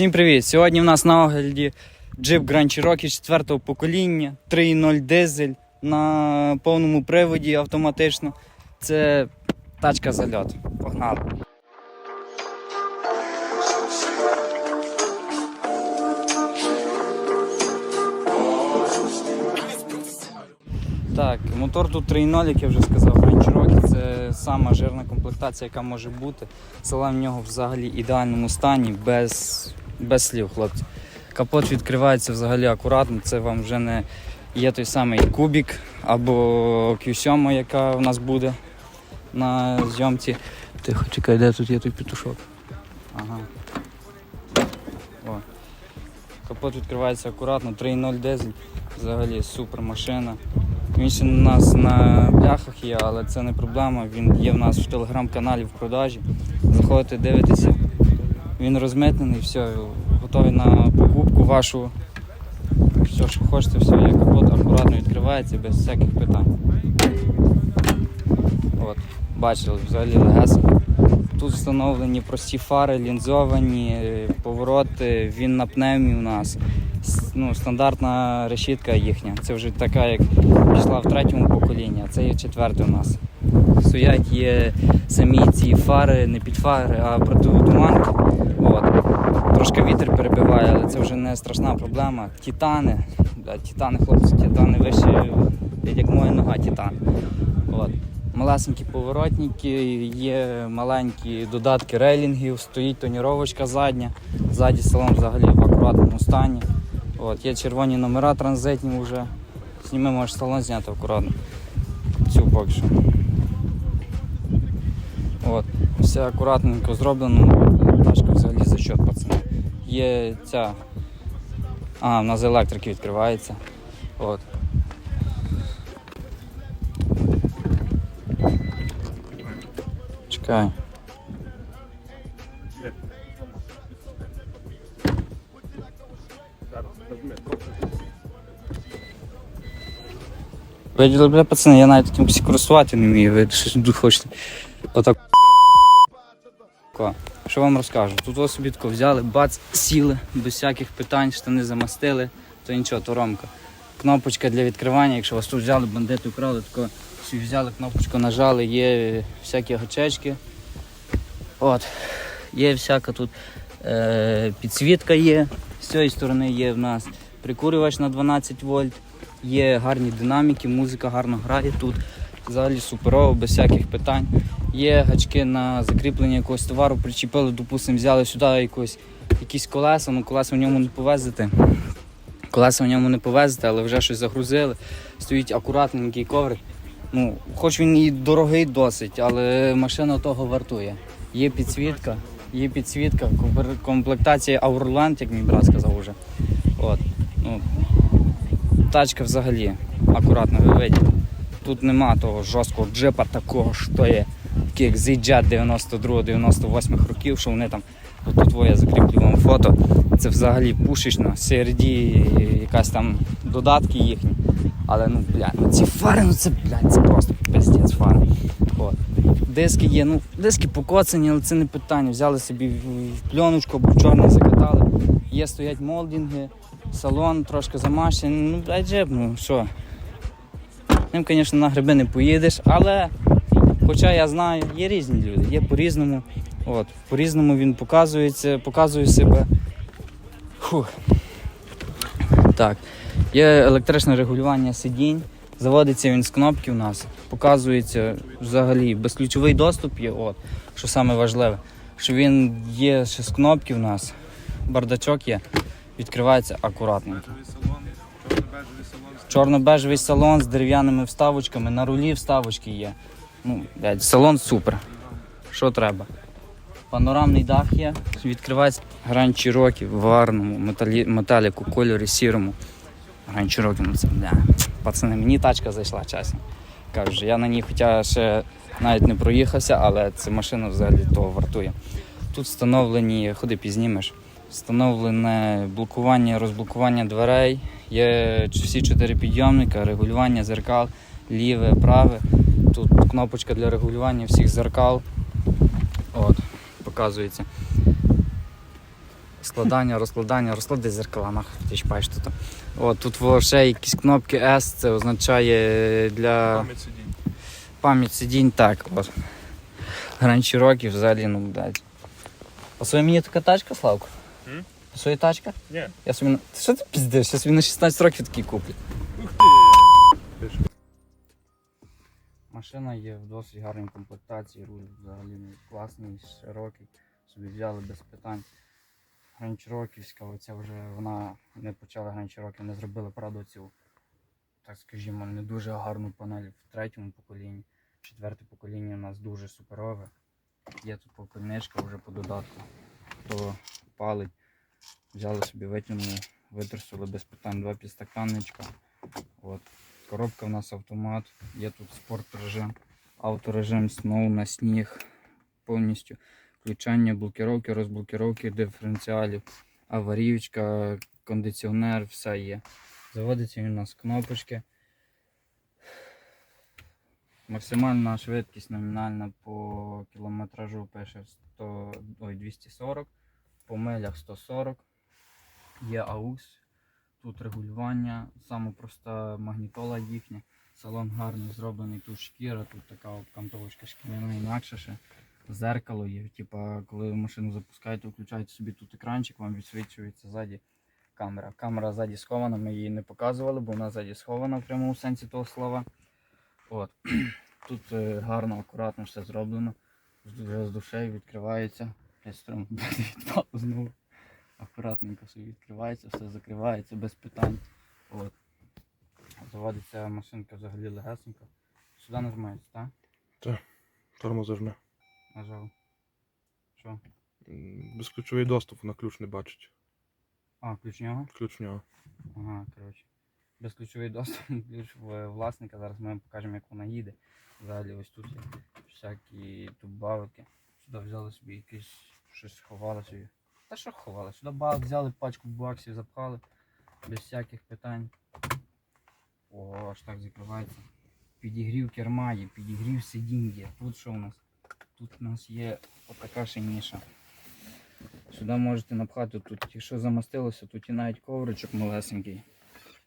Всім привіт! Сьогодні в нас на огляді джип Grand Cherokee 4 покоління, 3.0 дизель на повному приводі автоматично. Це тачка зальот. Погнали! Так, мотор тут 3.0, як я вже сказав, Grand Cherokee. Це сама жирна комплектація, яка може бути. Салон в нього взагалі ідеальному стані, без, без слів, хлопці. Капот відкривається взагалі акуратно, це вам вже не є той самий кубік або Q7, яка у нас буде на зйомці. Тихо, чекай, де тут є той петушок. Ага. О. Капот відкривається акуратно, 3.0 дизель, взагалі супер машина. Він ще у нас на бляхах є, але це не проблема. Він є в нас в телеграм-каналі в продажі. Заходите, дивитеся. Він розмитнений, все, готовий на покупку вашу. Все, що хочете, все є капот, акуратно відкривається без всяких питань. От, бачили, взагалі легесенько. Тут встановлені прості фари, лінзовані, повороти, він на пневмі у нас. Ну, стандартна решітка їхня. Це вже така, як пішла в третьому поколінні, а це є четверте у нас. Стоять є самі ці фари, не підфари, а протитуманки. От. Трошки вітер перебиває, але це вже не страшна проблема. Титани, блядь, титани, хлопці, титани вище, як моя нога титан. От. Малесенькі поворотники, є маленькі додатки рейлінгів, стоїть тоніровочка задня, ззаді салон взагалі в акуратному стані. От, є червоні номера транзитні вже. Зніми, можеш салон зняти акуратно. Цю поки що. От, все акуратненько зроблено. Тачка взагалі за счет, пацани. Є ця. А, в нас електрики відкривається. От. Чекай. Виділи, бля, пацани, я навіть таким користувати не вмію, ви тут хочете. Отак. Що вам розкажу? Тут ось собі тако взяли, бац, сіли, без всяких питань, штани замастили, то нічого, то ромка. Кнопочка для відкривання, якщо вас тут взяли, бандити вкрали, тако всі взяли кнопочку, нажали, є всякі гачечки. От. Є всяка тут е, підсвітка є, з цієї сторони є в нас прикурювач на 12 вольт, є гарні динаміки, музика гарно грає тут. Взагалі суперово, без всяких питань. Є гачки на закріплення якогось товару, причепили, допустимо, взяли сюди якось, якісь колеса, ну колеса в ньому не повезете. Колеса в ньому не повезете, але вже щось загрузили. Стоїть акуратненький коврик. Ну, хоч він і дорогий досить, але машина того вартує. Є підсвітка, є підсвітка, комплектація Aurland, як мій брат сказав уже. От. Ну, тачка взагалі акуратно, ви видите. Тут нема того жорсткого джипа такого, що є, такий як 92-98 років, що вони там, отут я закріплю вам фото. Це взагалі пушечно, CRD, якась там додатки їхні. Але ну, бля, ну ці фари, ну це, блядь, це просто пиздець фари. От. Диски є, ну диски покоцані, але це не питання. Взяли собі в, в пленочку або в чорний закатали. Є стоять молдинги, салон трошки замащений. Ну, блядь, джеб, ну що. Ним, звісно, на гриби не поїдеш, але хоча я знаю, є різні люди, є по-різному. От, по-різному він показується, показує себе. Фух. Так. Є електричне регулювання сидінь. Заводиться він з кнопки у нас. Показується взагалі безключовий доступ є, от, що саме важливе. Що він є ще з кнопки у нас. Бардачок є, відкривається акуратненько. Чорно-бежевий салон з дерев'яними вставочками, на рулі вставочки є. Ну, блядь, салон супер. Що треба? Панорамний дах є, відкривається Grand Cherokee в гарному металі, металіку, кольорі сірому. Grand Cherokee, ну це бля. Пацани, мені тачка зайшла, чесно. Кажу, я на ній хоча ще навіть не проїхався, але ця машина взагалі того вартує. Тут встановлені, ходи пізнімеш, встановлене блокування, розблокування дверей, є всі чотири підйомника, регулювання зеркал, ліве, праве. Тут кнопочка для регулювання всіх зеркал. От, показується. розкладання, розкладання, розклади зеркала, нахуй ти чіпаєш тут. От тут ще якісь кнопки S, це означає для Пам'ять сидінь. пам'ять сидінь, так. От. Гранд Cherokee взагалі, ну, блядь. Пасує мені така тачка, Славко? М? Пасує тачка? Ні. Я собі на... Що ти піздиш? Я собі на 16 років такий куплю. Ух ти. Машина є в досить гарній комплектації, руль взагалі класний, широкий, собі взяли без питань. Гранчероківська, оця вже вона не почала Гранчероків, не зробили, правда, цю, так скажімо, не дуже гарну панель в третьому поколінні. Четверте покоління у нас дуже суперове. Є тут попільничка вже по додатку. Хто палить, взяли собі, витягнули, витрусили без питань два підстаканничка. От. Коробка в нас автомат, є тут спорт режим, авторежим, сноу на сніг повністю. Включання блокировки, розблокировки диференціалів, аварійка, кондиціонер, все є. Заводиться він у нас кнопочки. Максимальна швидкість номінальна по кілометражу пише 100, ой, 240, по милях 140. Є AUX, Тут регулювання, саме проста магнітола їхня. Салон гарний зроблений, тут шкіра, тут така обкантовочка шкіряна, інакше ще. Зеркало є. Типа, коли ви машину запускаєте, включаєте собі тут екранчик, вам відсвічується ззаді камера. Камера ззаді схована, ми її не показували, бо вона ззаді схована в прямому сенсі того слова. От. Тут е, гарно, акуратно все зроблено. З душею відкривається. Струм відпав знову акуратненько собі відкривається, все закривається без питань. От. Заводиться машинка взагалі легесенько. Сюди нажимається, так? Тормоз зажме. Нажав. Що? Безключовий доступ на ключ не бачить. А, ключ нього? Ключ нього. Ага, коротше. Безключовий доступ, на ключ в власника. Зараз ми вам покажемо, як вона їде. Взагалі ось тут є всякі тут бавики. Сюди взяли собі якесь щось ховали собі. Та що ховали? Сюди бак взяли, пачку баксів запхали, без всяких питань. О, аж так закривається. Підігрів керма є, підігрів сидінь є. Тут що у нас? Тут у нас є отака ще ніша. Сюди можете напхати, тут якщо замостилося, тут і навіть ковричок малесенький.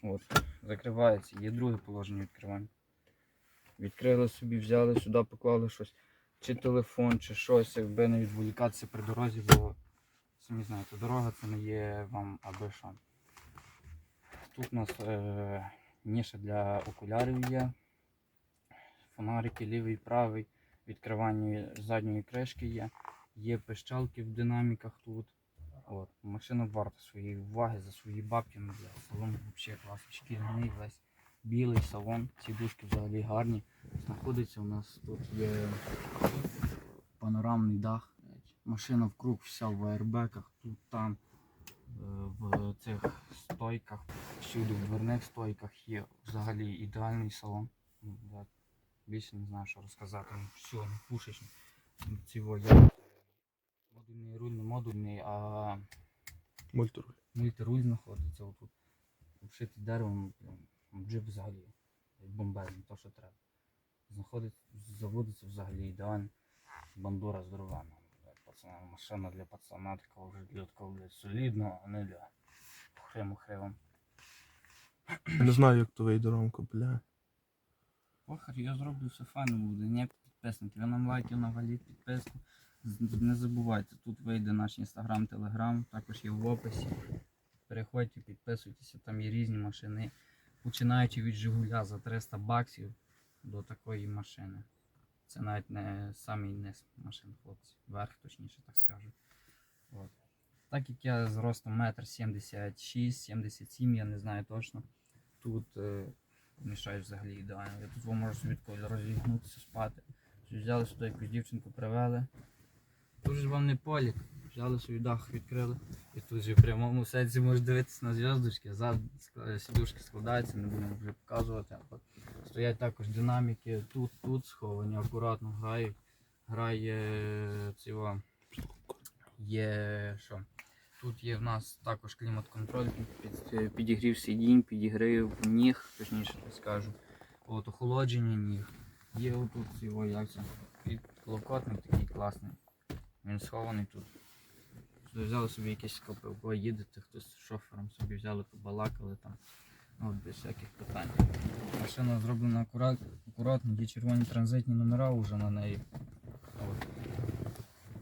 От, закривається, є друге положення відкривання. Відкрили собі, взяли сюди, поклали щось, чи телефон, чи щось, якби не відволікатися при дорозі, бо самі знаєте, дорога це не є вам аби що. Тут у нас е, ніша для окулярів є. Фонарики лівий, правий, відкривання задньої кришки є. Є пищалки в динаміках тут. От. Машина варта своєї уваги за свої бабки. Салон взагалі класний, шкіряний весь. Білий салон, сідушки взагалі гарні. Знаходиться у нас тут є панорамний дах. Машина вкруг вся в аербеках, тут там е, в цих стойках, всюди в дверних стойках є взагалі ідеальний салон. Ну, я Більше не знаю, що розказати. Ну, все, не пушечно. Цього я модульний руль не модульний, а Мультируль. мультируль знаходиться отут. Обшитий деревом, джип взагалі. Бомбезний, то що треба. Знаходиться, заводиться взагалі ідеально. Бандура здоровенна. Блядь, Пацана, машина для пацана така вже для такого блядь, солідного, а не для. Я не знаю, як то вийде Ромко, бля. Похер, я зроблю все файно буде. Не підписники. Ви нам лайків наваліть, підписку. Не забувайте, тут вийде наш інстаграм, телеграм, також є в описі. Переходьте, підписуйтеся, там є різні машини. Починаючи від Жигуля за 300 баксів до такої машини. Це навіть не самий низ машин, хлопці. Верх, точніше, так скажу. От. Так як я з ростом 1,76-77 я не знаю точно. Тут е, мішають взагалі ідеально. Я тут можу собі розігнутися, спати. Взяли сюди якусь дівчинку привели. Ж вам не полік. Взяли собі дах, відкрили. І тут же в прямому сенсі можеш дивитися на зв'язочки, зад сідушки складаються, не будемо вже показувати. Стоять також динаміки, тут, тут сховані, акуратно грають. Грає цього. Є що? Тут є в нас також клімат-контроль, під, підігрів сидінь, підігрів ніг, точніше так скажу. От охолодження ніг. Є отут його як це. Підлокотник такий класний. Він схований тут. Взяли собі якесь КПВ, їдете, хтось з шофером собі взяли, побалакали там. Ну, От, без всяких питань. Машина зроблена акурат, акуратно, є червоні транзитні номера вже на неї. От.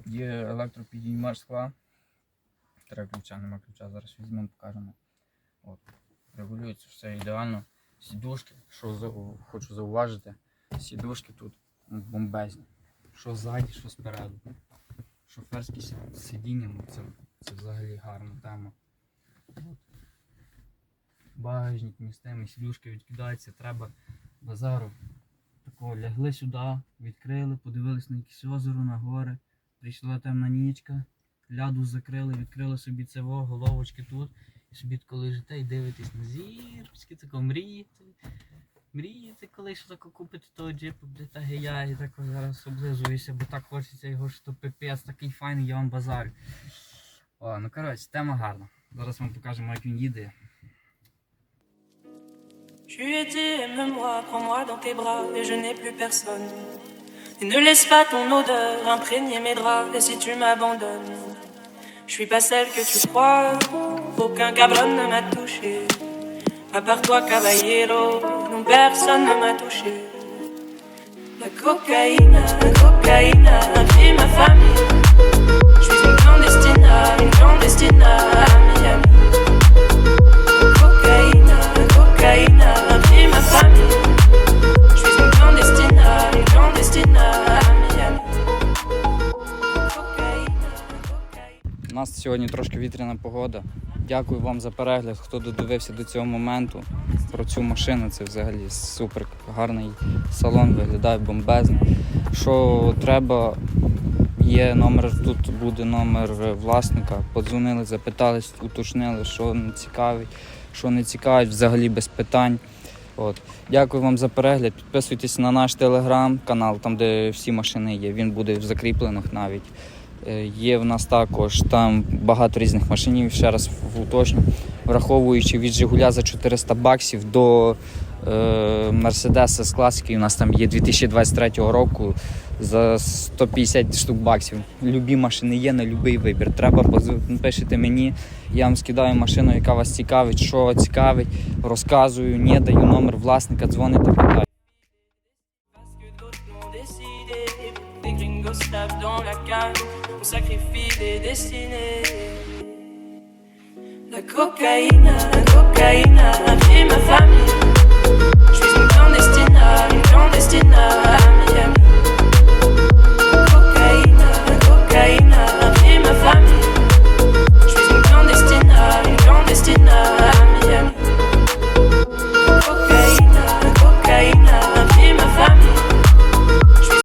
Є електропідіймач скла. Треба ключа, нема ключа, зараз візьмемо, покажемо. От. Регулюється все ідеально. Сідушки, що хочу зауважити, сідушки тут бомбезні. Що ззаді, що спереду. Шоферські сидіння, ну це, це взагалі гарна тема. От. Багажник містами, сідушки відкидаються, треба базару. Такого лягли сюди, відкрили, подивились на якесь озеро, на гори. Прийшла темна нічка, ляду закрили, відкрили собі цево, головочки тут. І собі тако лежите і дивитесь на зірочки, тако мрієте. Мрієте, коли що тако купити того джипу, де та гея, і так зараз облизуюся, бо так хочеться його, що пипець такий файний, я вам базарю. О, ну коротше, тема гарна. Зараз вам покажемо, як він їде. Je lui ai dit, aime-moi, prends-moi dans tes bras, et je n'ai plus personne. Et ne laisse pas ton odeur imprégner mes draps, et si tu m'abandonnes, je suis pas celle que tu crois, aucun cabron ne m'a touché. À part toi, caballero, personne ne m'a touché. La cocaïne, la cocaïne, a ma famille. Je suis une clandestine, une clandestine сьогодні трошки вітряна погода. Дякую вам за перегляд, хто додивився до цього моменту. Про цю машину це взагалі супер гарний салон, виглядає бомбезно. Що треба, є номер, тут буде номер власника. Подзвонили, запитались, уточнили, що цікавить, що не цікавить, взагалі без питань. От. Дякую вам за перегляд. Підписуйтесь на наш телеграм-канал, там де всі машини є. Він буде в закріплених навіть. Е, Є в нас також там багато різних машинів, ще раз уточню, враховуючи від Жигуля за 400 баксів до е, Мерседеса з класики, у нас там є 2023 року за 150 штук баксів. Любі машини є на будь-який вибір. Треба пишете мені, я вам скидаю машину, яка вас цікавить, що цікавить, розказую, не даю номер власника, дзвоните, tapent dans la cage. On sacrifie des destinées. La cocaïne, la cocaïne a ma famille. Je suis une clandestine, une clandestine